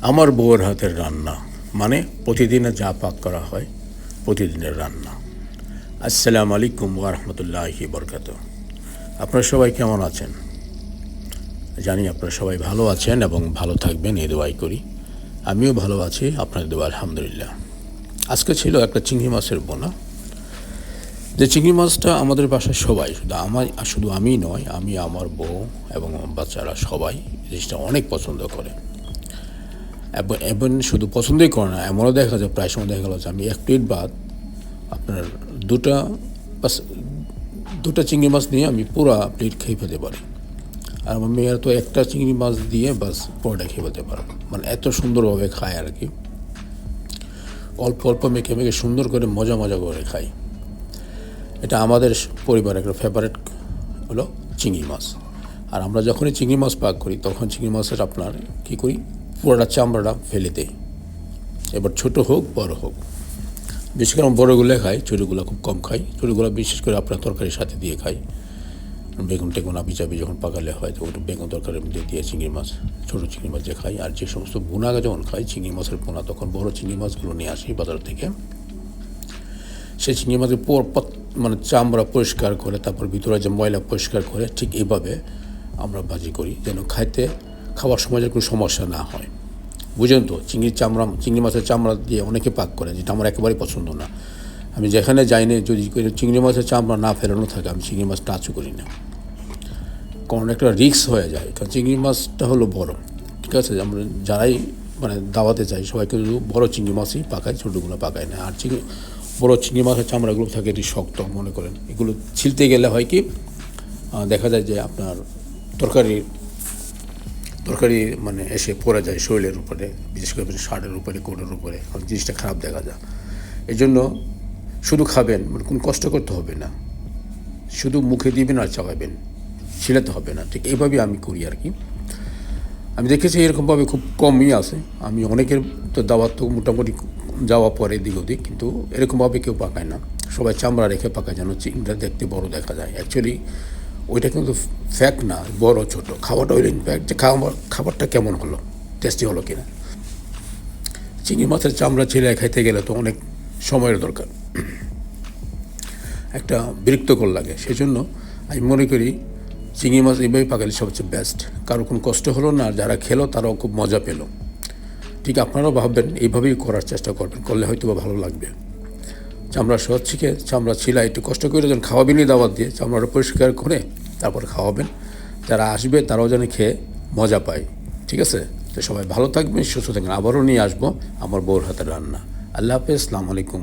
আমার বউয়ের হাতের রান্না মানে প্রতিদিনে যা পাক করা হয়, প্রতিদিনের রান্না। আসসালামু আলাইকুম ওরহমতুল্লাহি বরকাত আপনারা সবাই কেমন আছেন? জানি আপনারা সবাই ভালো আছেন এবং ভালো থাকবেন এ দোয়াই করি। আমিও ভালো আছি, আপনাদের দোয়া আলহামদুলিল্লাহ। আজকে ছিল একটা চিংড়ি মাছের বোনা। যে চিংড়ি মাছটা আমাদের বাসায় সবাই, শুধু আমার, শুধু আমি নয়, আমি, আমার বউ এবং বাচ্চারা সবাই জিনিসটা অনেক পছন্দ করে। এবং শুধু পছন্দই করে না, এমনও দেখা যায়, প্রায় সময় দেখা গেলো যে আমি এক প্লেট ভাত, আপনার দুটা বাস, দুটা চিংড়ি মাছ নিয়ে আমি পুরো প্লেট খেয়ে ফেলতে পারি। আর আমার মেয়ের তো একটা চিংড়ি মাছ দিয়ে বাস পুরোটা খেয়ে ফেলতে পারো। মানে এত সুন্দরভাবে খায় আর কি। অল্প অল্প মেখে মেখে সুন্দর করে মজা মজা করে খাই। এটা আমাদের পরিবারের একটা ফেভারেট হলো চিংড়ি মাছ। আর আমরা যখনই চিংড়ি মাছ পাক করি, তখন চিংড়ি মাছের আপনার কী করি? পুরোটা চামড়াটা ফেলে দেয়। এবার ছোট হোক, বড় হোক। বিশেষ করে বড়োগুলো খাই ছোটোগুলো খুব কম খাই ছোটোগুলো বিশেষ করে আপনার তরকারির সাথে দিয়ে খাই বেগুন টেগুন আবি চাবি যখন পাকালে হয় তো ওটা বেগুন তরকারির মধ্যে দিয়ে চিংড়ি মাছ, ছোটো চিংড়ি মাছ যে খাই আর যে সমস্ত বোনা যখন খাই চিংড়ি মাছের পোনা তখন বড় চিংড়ি মাছগুলো নিয়ে আসি বাজার থেকে। সেই চিংড়ি মাছের পর মানে চামড়া পরিষ্কার করে, তারপর ভিতরে যে ময়লা পরিষ্কার করে, ঠিক এইভাবে আমরা ভাজি করি। যেন খাইতে খাওয়ার সময় যেন কোনো সমস্যা না হয়। বুঝেন তো? চিংড়ির চামড়া, চিংড়ি মাছের চামড়া দিয়ে অনেকে পাক করে, যেটা আমার একেবারেই পছন্দ না। আমি যেখানে যাইনি, যদি চিংড়ি মাছের চামড়া না ফেরানো থাকে, আমি চিংড়ি মাছ টাচও করি না। কারণ একটা রিস্ক হয়ে যায়, কারণ চিংড়ি মাছটা হলো বড়, ঠিক আছে? আমরা যারাই মানে দাওয়াতে চাই সবাইকে বড় চিংড়ি মাছই পাকায়, ছোটোগুলো পাকায় না। আর চিংড়ি, বড় চিংড়ি মাছের চামড়াগুলো থাকে, এটি শক্ত, মনে করেন। এগুলো ছিলতে গেলে হয় কি দেখা যায় যে আপনার তরকারির তরকারি মানে এসে পড়ে যায় শরীরের উপরে, বিশেষ করে শার্টের উপরে, কোটের উপরে জিনিসটা খারাপ দেখা যায়। এই জন্য শুধু খাবেন মানে কোনো কষ্ট করতে হবে না। শুধু মুখে দিবেন আর চাবাবেন ছিলাতে হবে না। ঠিক এইভাবেই আমি করি আর কি। আমি দেখেছি এরকমভাবে খুব কমই আছে। আমি অনেকের তো দাওয়াত তো মোটামুটি যাওয়া পরে দিক ওদিক, কিন্তু এরকমভাবে কেউ পাকায় না। সবাই চামড়া রেখে পাকায় যেন চিংড়া দেখতে বড় দেখা যায়। অ্যাকচুয়ালি ওইটা কিন্তু ফ্যাক্ট না, বড়, ছোট। খাবারটা ওই ফ্যাক্ট যে খাবার খাবারটা কেমন হলো? টেস্টি হলো কিনা? চিংড়ি মাছের চামড়া ছেড়ে খাইতে গেলে তো অনেক সময়ের দরকার। একটা বিরক্তকর লাগে। সেই জন্য আমি মনে করি চিংড়ি মাছ এইভাবে পাকালে সবচেয়ে বেস্ট কারও কোনো কষ্ট হলো না যারা খেলো তারাও খুব মজা পেল। ঠিক আপনারাও ভাববেন, এইভাবেই করার চেষ্টা করবেন। করলে হয়তো ভালো লাগবে। চামড়া সহজ শিখে চামড়া ছিলা, একটু কষ্ট করে যেন খাওয়াবেনই দাওয়াত দিয়ে, চামড়াটা পরিষ্কার করে তারপর খাওয়াবেন। যারা আসবে তারাও যেন খেয়ে মজা পায়। ঠিক আছে? তো সবাই ভালো থাকবেন, সুস্থ থাকবেন। আবারও নিয়ে আসব আমার বউর হাতের রান্না। আল্লাহ হাফেজ আসসালামু আলাইকুম